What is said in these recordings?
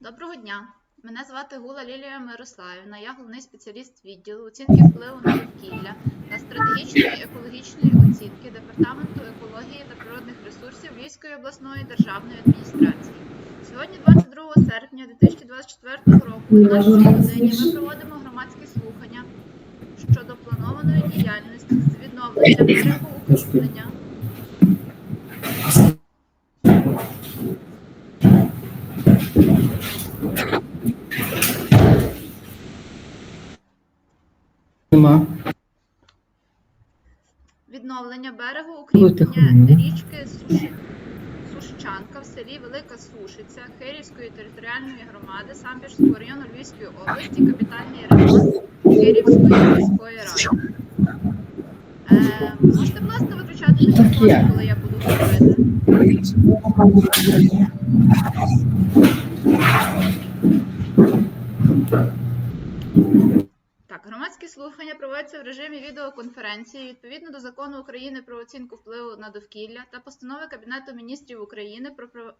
Доброго дня. Мене звати Гула Лілія Мирославівна. Я головний спеціаліст відділу оцінки впливу на довкілля та стратегічної екологічної оцінки Департаменту екології та природних ресурсів Львівської обласної державної адміністрації. Сьогодні, 22 серпня 2024 року, о 12 годині ми проводимо громадські слухання щодо планованої діяльності з відновлення берегоукріплення Нема. відновлення берегу укріплення річки Суші... Сушчанка в селі Велика Сушиця Хирівської територіальної громади Самбірського району Львівської області, капітальний ремонт Хирівської міської ради. Е, можете, будь ласка, виключати мікрофон, коли я буду говорити? Громадські слухання проводяться в режимі відеоконференції відповідно до закону України про оцінку впливу на довкілля та постанови Кабінету міністрів України про-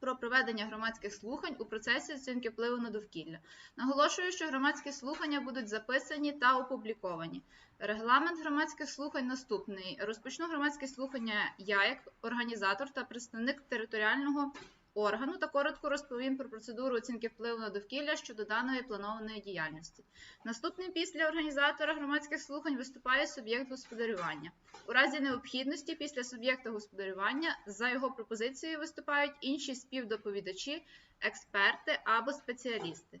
про проведення громадських слухань у процесі оцінки впливу на довкілля. Наголошую, що громадські слухання будуть записані та опубліковані. Регламент громадських слухань наступний. Розпочну громадські слухання я, як організатор та представник територіального органу, та коротко розповім про процедуру оцінки впливу на довкілля щодо даної планованої діяльності. Наступним після організатора громадських слухань виступає суб'єкт господарювання. У разі необхідності після суб'єкта господарювання за його пропозицією виступають інші співдоповідачі, експерти або спеціалісти.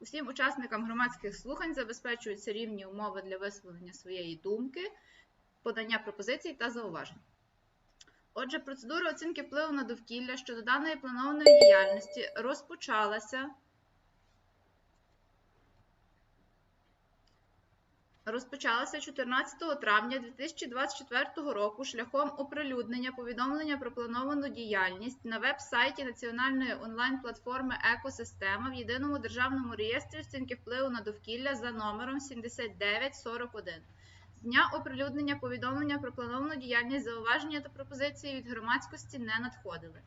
Усім учасникам громадських слухань забезпечуються рівні умови для висловлення своєї думки, подання пропозицій та зауважень. Отже, процедура оцінки впливу на довкілля щодо даної планованої діяльності розпочалася. Розпочалася 14 травня 2024 року шляхом оприлюднення повідомлення про плановану діяльність на веб-сайті національної онлайн-платформи Екосистема в єдиному державному реєстрі оцінки впливу на довкілля за номером 7941. З дня оприлюднення повідомлення про плановану діяльність зауваження та пропозиції від громадськості не надходили.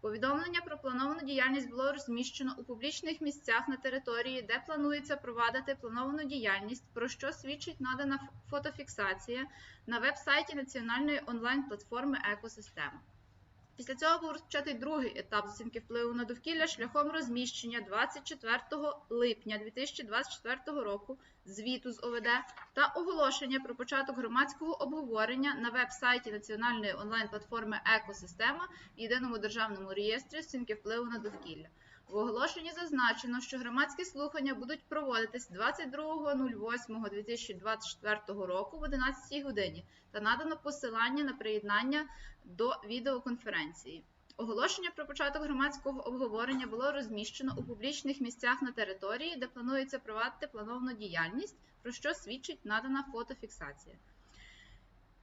Повідомлення про плановану діяльність було розміщено у публічних місцях на території, де планується провадити плановану діяльність, про що свідчить надана фотофіксація на веб-сайті національної онлайн-платформи Екосистема. Після цього був розпочатий другий етап з оцінки впливу на довкілля шляхом розміщення 24 липня 2024 року звіту з ОВД та оголошення про початок громадського обговорення на веб-сайті національної онлайн-платформи Екосистема в єдиному державному реєстрі оцінки впливу на довкілля. В оголошенні зазначено, що громадські слухання будуть проводитись 22.08.2024 року в 11 годині та надано посилання на приєднання до відеоконференції. Оголошення про початок громадського обговорення було розміщено у публічних місцях на території, де планується провадити плановану діяльність, про що свідчить надана фотофіксація.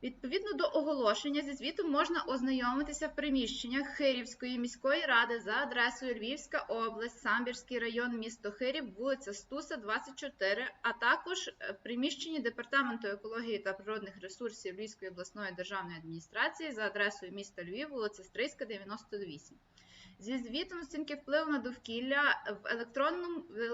Відповідно до оголошення зі звітом можна ознайомитися в приміщеннях Хирівської міської ради за адресою Львівська область, Самбірський район, місто Хирів, вулиця Стуса, 24, а також е, в приміщенні Департаменту екології та природних ресурсів Львівської обласної державної адміністрації за адресою міста Львів, вулиця Стрийська, 98. Зі звітом оцінки впливу на довкілля в,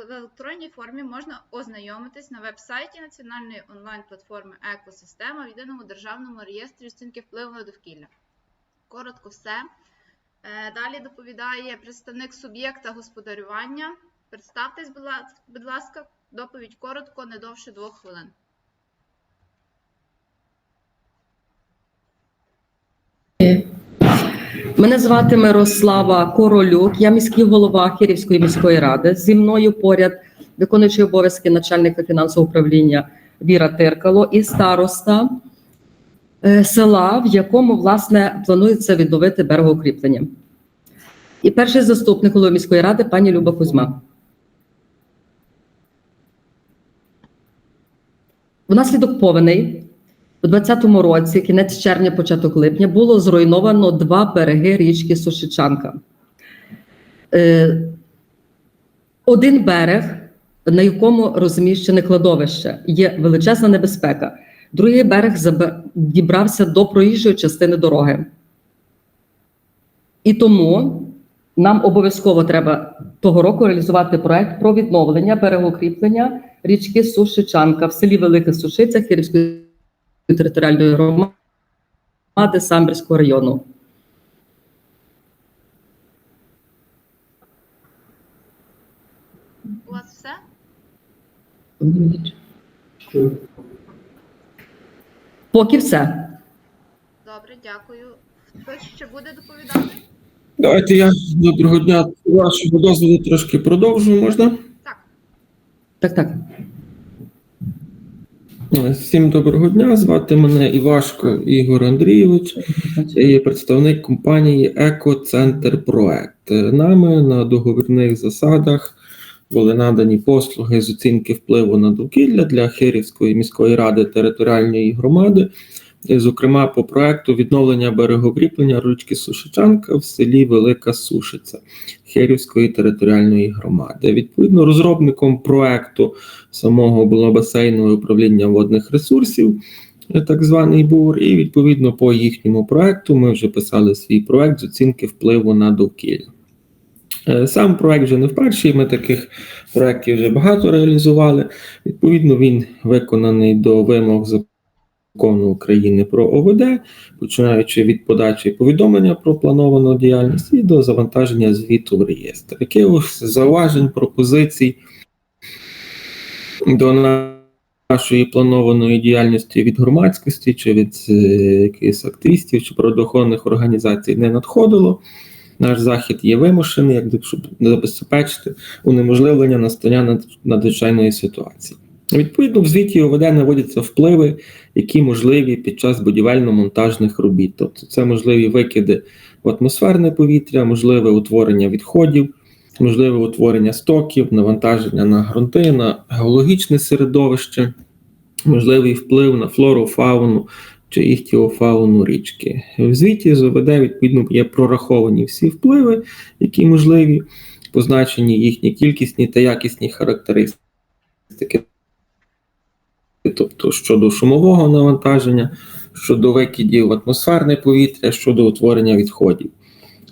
в електронній формі можна ознайомитись на веб-сайті національної онлайн-платформи Екосистема в єдиному державному реєстрі оцінки впливу на довкілля. Коротко все. Е, Далі доповідає представник суб'єкта господарювання. Представтесь, будь ласка, доповідь коротко, не довше двох хвилин. Мене звати Мирослава Королюк, я міський голова Хирівської міської ради. Зі мною поряд виконуючий обов'язки начальника фінансового управління Віра Тиркало і староста е, села, в якому власне планується відновити берегоукріплення. І перший заступник голови міської ради пані Люба Кузьма. Внаслідок повеней у 2020 році, кінець червня, початок липня, було зруйновано два береги річки Сушичанка. Е, Один берег, на якому розміщене кладовище, є величезна небезпека. Другий берег дібрався до проїжджої частини дороги. І тому нам обов'язково треба того року реалізувати проект про відновлення берегоукріплення річки Сушичанка в селі Велика Сушиця Київської територіальної громади Самбірського району. У вас все? Поки все. Добре, дякую. Хтось ще буде доповідати? Давайте я доброго дня. Вашого дозволу трошки продовжу, можна? Так. Так, так. Всім доброго дня. Звати мене Івашко Ігор Андрійович. Є представник компанії Екоцентр Проект. Нами на договірних засадах були надані послуги з оцінки впливу на довкілля для Хирівської міської ради територіальної громади. Зокрема, по проекту відновлення берегокріплення річки Сушичанка в селі Велика Сушиця Хирівської територіальної громади. Відповідно, розробником проекту самого було басейнове управління водних ресурсів, е, так званий БУР, і відповідно по їхньому проекту ми вже писали свій проект з оцінки впливу на довкілля. Е, Сам проект вже не вперше, ми таких проєктів вже багато реалізували. Відповідно, він виконаний до вимог закону України про ОВД, починаючи від подачі повідомлення про плановану діяльність і до завантаження звіту в реєстр. Якихось зауважень, пропозицій до нашої планованої діяльності від громадськості чи від е, якихось активістів чи правоохоронних організацій не надходило. Наш захід є вимушений, як щоб забезпечити унеможливлення настання над- надзвичайної ситуації. Відповідно, в звіті ОВД наводяться впливи, які можливі під час будівельно-монтажних робіт. Тобто це можливі викиди в атмосферне повітря, можливе утворення відходів, можливе утворення стоків, навантаження на ґрунти, на геологічне середовище, можливий вплив на флору, фауну чи іхтіофауну річки. В звіті з ОВД відповідно є прораховані всі впливи, які можливі, позначені їхні кількісні та якісні характеристики. Тобто щодо шумового навантаження, щодо викидів атмосферне повітря, щодо утворення відходів.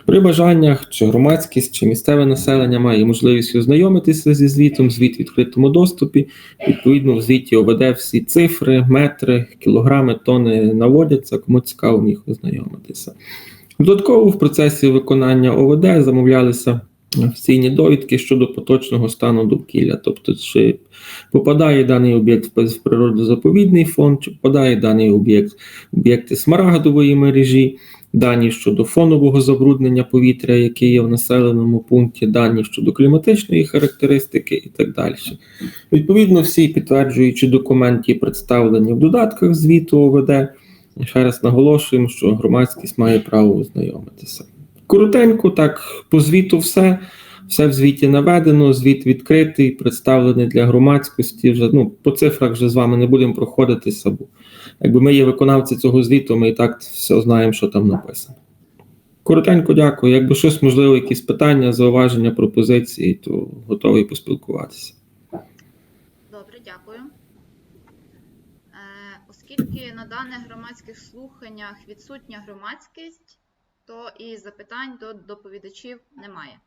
При бажаннях чи громадськість, чи місцеве населення має можливість ознайомитися зі звітом, звіт в відкритому доступі. Відповідно, в звіті ОВД всі цифри, метри, кілограми, тони наводяться, кому цікаво міг ознайомитися. Додатково в процесі виконання ОВД замовлялися офіційні довідки щодо поточного стану довкілля, тобто чи попадає даний об'єкт в природозаповідний фонд, чи попадає даний об'єкт в об'єкти смарагдової мережі, дані щодо фонового забруднення повітря, яке є в населеному пункті, дані щодо кліматичної характеристики і так далі. Відповідно, всі підтверджуючі документи представлені в додатках звіту ОВД. Ще раз наголошуємо, що громадськість має право ознайомитися. Коротенько, так, по звіту все. Все в звіті наведено, звіт відкритий, представлений для громадськості. Вже ну по цифрах вже з вами не будемо проходитися, бо якби ми є виконавці цього звіту, ми і так все знаємо, що там написано. Коротенько дякую. Якби щось можливо, якісь питання, зауваження, пропозиції, то готовий поспілкуватися. Добре, дякую. Е, оскільки на даних громадських слуханнях відсутня громадськість, то і запитань до доповідачів немає.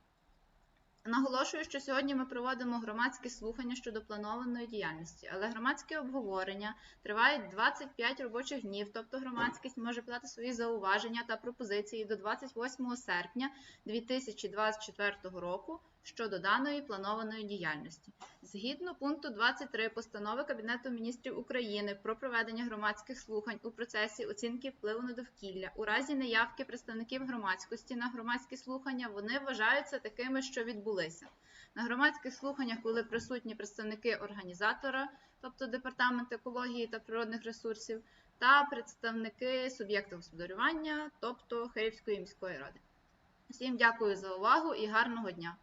Наголошую, що сьогодні ми проводимо громадські слухання щодо планованої діяльності, але громадське обговорення тривають 25 робочих днів, тобто громадськість може подати свої зауваження та пропозиції до 28 серпня 2024 року щодо даної планованої діяльності. Згідно пункту 23 постанови Кабінету міністрів України про проведення громадських слухань у процесі оцінки впливу на довкілля, у разі неявки представників громадськості на громадські слухання, вони вважаються такими, що відбулися. На громадських слуханнях були присутні представники організатора, тобто департамент екології та природних ресурсів, та представники суб'єкту господарювання, тобто Хирівської міської ради. Всім дякую за увагу і гарного дня!